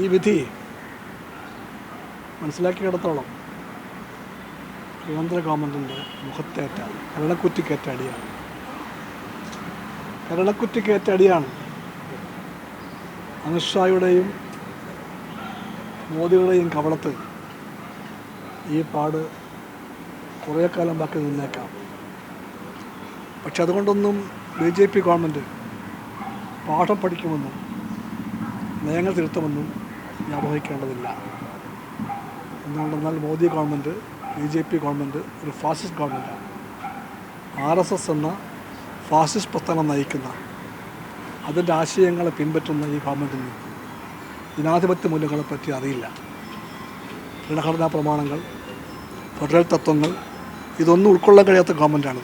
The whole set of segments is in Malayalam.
ഈ വിധി മനസ്സിലാക്കി കിടത്തോളം കേന്ദ്ര ഗവൺമെന്റിന്റെ മുഖത്തേറ്റ കരണക്കുറ്റിക്കേറ്റടിയാണ് അടിയാണ് കരണക്കുറ്റിക്കേറ്റ അടിയാണ് അമിത്ഷായുടെയും മോദികളുടെയും കവളത്ത് ഈ പാട് കുറേ കാലം ബാക്കി നിന്നേക്കാം. പക്ഷെ അതുകൊണ്ടൊന്നും ബി ജെ പി ഗവൺമെന്റ് പാഠം പഠിക്കുമെന്നും നയങ്ങൾ തിരുത്തുമെന്നും വ്യാപഹിക്കേണ്ടതില്ല എന്തുകൊണ്ടെന്നാൽ Modi government B J P government ഒരു ഫാസിസ്റ്റ് ഗവൺമെന്റാണ് ആർ എസ് എസ് എന്ന ഫാസിസ്റ്റ് പ്രസ്ഥാനം നയിക്കുന്ന അതിന്റെ ആശയങ്ങളെ പിൻപറ്റുന്ന ഈ ഗവൺമെന്റിന് ജനാധിപത്യ മൂല്യങ്ങളെ പറ്റി അറിയില്ല. ഭരണഘടനാ പ്രമാണങ്ങൾ ഫെഡറൽ തത്വങ്ങൾ ഇതൊന്നും ഉൾക്കൊള്ളാൻ കഴിയാത്ത ഗവൺമെന്റാണ്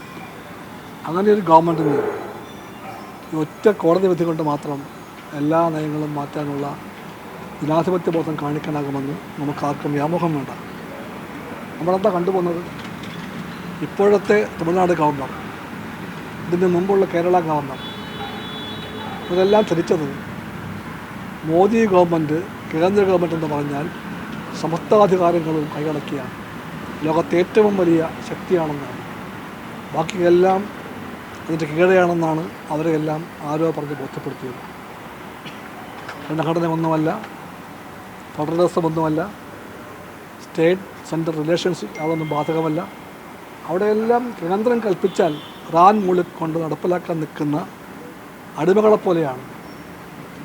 അങ്ങനെ ഒരു ഗവൺമെന്റിന് ഒറ്റ കോടതി വിധി കൊണ്ട് മാത്രം എല്ലാ നയങ്ങളും മാറ്റാനുള്ള ജനാധിപത്യ ബോധം കാണിക്കാനാകുമെന്ന് നമുക്ക് ആർക്കും വ്യാമോഹം വേണ്ട. നമ്മളെന്താ കണ്ടുപോകുന്നത്? ഇപ്പോഴത്തെ തമിഴ്നാട് ഗവർണർ ഇതിന് മുമ്പുള്ള കേരള ഗവർണർ ഇതെല്ലാം ധരിച്ചത് മോദി ഗവൺമെന്റ് കേന്ദ്ര ഗവൺമെന്റ് എന്ന് പറഞ്ഞാൽ സമസ്താധികാരങ്ങളും കൈയടക്കിയ ലോകത്തെ ഏറ്റവും വലിയ ശക്തിയാണെന്നാണ്. ബാക്കിയെല്ലാം അതിന്റെ കീഴെയാണെന്നാണ് അവരെല്ലാം ആരോ പറഞ്ഞ് ബോധ്യപ്പെടുത്തിയത്. ഭരണഘടന ഒന്നുമല്ല ഫെഡറലിസം ഒന്നുമല്ല സ്റ്റേറ്റ് സെൻട്രൽ റിലേഷൻഷിപ്പ് അതൊന്നും ബാധകമല്ല. അവിടെയെല്ലാം കേന്ദ്രം കൽപ്പിച്ചാൽ റാൻ മൂളിക്കൊണ്ട് നടപ്പിലാക്കാൻ നിൽക്കുന്ന അടിമകളെ പോലെയാണ്.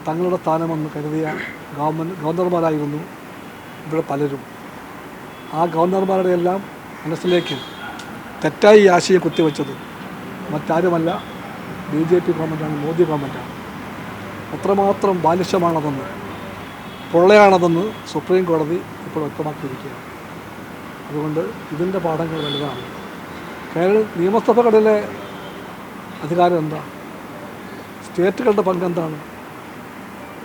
തങ്ങളുടെ സ്ഥാനമെന്ന് കരുതിയ ഗവൺമെന്റ് ഗവർണർമാരായിരുന്നു ഇവിടെ പലരും. ആ ഗവർണർമാരുടെ എല്ലാം മനസ്സിലേക്ക് തെറ്റായി ആശയം കുത്തിവെച്ചത് മറ്റാരുമല്ല. ബി ജെ പി ഗവൺമെന്റാണ് മോദി ഗവൺമെന്റാണ് അത്രമാത്രം ബാലിഷ്യമാണതെന്ന് പൊള്ളയാണതെന്ന് സുപ്രീം കോടതി ഇപ്പോൾ വ്യക്തമാക്കിയിരിക്കുകയാണ്. അതുകൊണ്ട് ഇതിന്റെ പാഠങ്ങൾ വലുതാണ്. കേരള നിയമസഭകളിലെ അധികാരം എന്താ? സ്റ്റേറ്റുകളുടെ പങ്ക് എന്താണ്?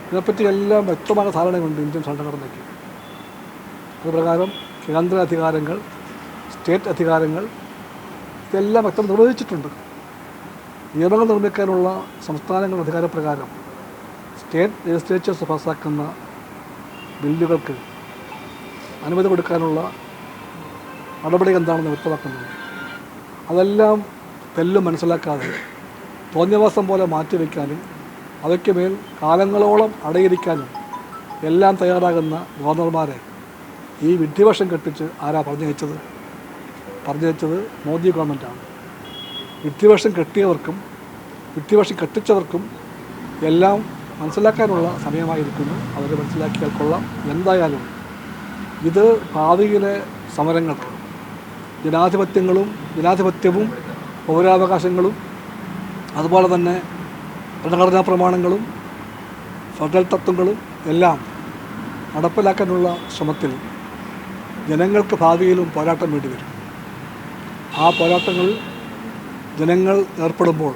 ഇതിനെപ്പറ്റി എല്ലാം വ്യക്തമായ ധാരണയുണ്ട് ഇന്ത്യൻ ഭരണഘടനയ്ക്ക്. അതുപ്രകാരം കേന്ദ്ര അധികാരങ്ങൾ സ്റ്റേറ്റ് അധികാരങ്ങൾ ഇതെല്ലാം വ്യക്തം നിർവഹിച്ചിട്ടുണ്ട്. നിയമങ്ങൾ നിർമ്മിക്കാനുള്ള സംസ്ഥാനങ്ങളുടെ അധികാരപ്രകാരം സ്റ്റേറ്റ് ലെജിസ്ലേച്ചേഴ്സ് പാസ്സാക്കുന്ന ബില്ലുകൾക്ക് അനുമതി കൊടുക്കാനുള്ള നടപടി എന്താണെന്ന് വ്യക്തമാക്കുന്നുണ്ട്. അതെല്ലാം തെല്ലും മനസ്സിലാക്കാതെ തോന്നിയവാസം പോലെ മാറ്റിവെക്കാനും അവയ്ക്ക് മേൽ കാലങ്ങളോളം അടയിരിക്കാനും എല്ലാം തയ്യാറാകുന്ന ഗവർണർമാരെ ഈ വിഡ്ഢിവശം കെട്ടിച്ച് ആരാ പറഞ്ഞു വെച്ചത്? പറഞ്ഞു വെച്ചത് മോദി ഗവൺമെന്റാണ്. വിഡ്ഢിവശം കെട്ടിയവർക്കും വിഡ്ഢിവശം കെട്ടിച്ചവർക്കും എല്ലാം മനസ്സിലാക്കാനുള്ള സമയമായിരിക്കുന്നു. അവർ മനസ്സിലാക്കിയാൽ കൊള്ളാം. എന്തായാലും ഇത് ഭാവിയിലെ സമരങ്ങൾക്ക് ജനാധിപത്യങ്ങളും ജനാധിപത്യവും പൗരാവകാശങ്ങളും അതുപോലെ തന്നെ ഭരണഘടനാ പ്രമാണങ്ങളും ഫെഡറൽ തത്വങ്ങളും എല്ലാം നടപ്പിലാക്കാനുള്ള ശ്രമത്തിൽ ജനങ്ങൾക്ക് ഭാവിയിലും പോരാട്ടം വേണ്ടി വരും. ആ പോരാട്ടങ്ങളിൽ ജനങ്ങൾ ഏർപ്പെടുമ്പോൾ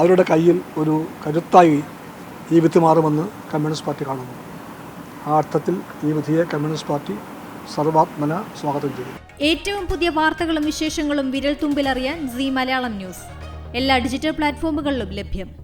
അവരുടെ കയ്യിൽ ഒരു കരുത്തായി ഈ വിധി മാറുമെന്ന് കമ്മ്യൂണിസ്റ്റ് പാർട്ടി കാണുന്നു. ആ അർത്ഥത്തിൽ ഈ വിധിയെ കമ്മ്യൂണിസ്റ്റ് പാർട്ടി സർവാത്മന സ്വാഗതം ചെയ്തു ഏറ്റവും പുതിയ വാർത്തകളും വിശേഷങ്ങളും വിരൽ തുമ്പിലറിയാൻ സി മലയാളം ന്യൂസ്. എല്ലാ ഡിജിറ്റൽ പ്ലാറ്റ്ഫോമുകളിലും ലഭ്യം.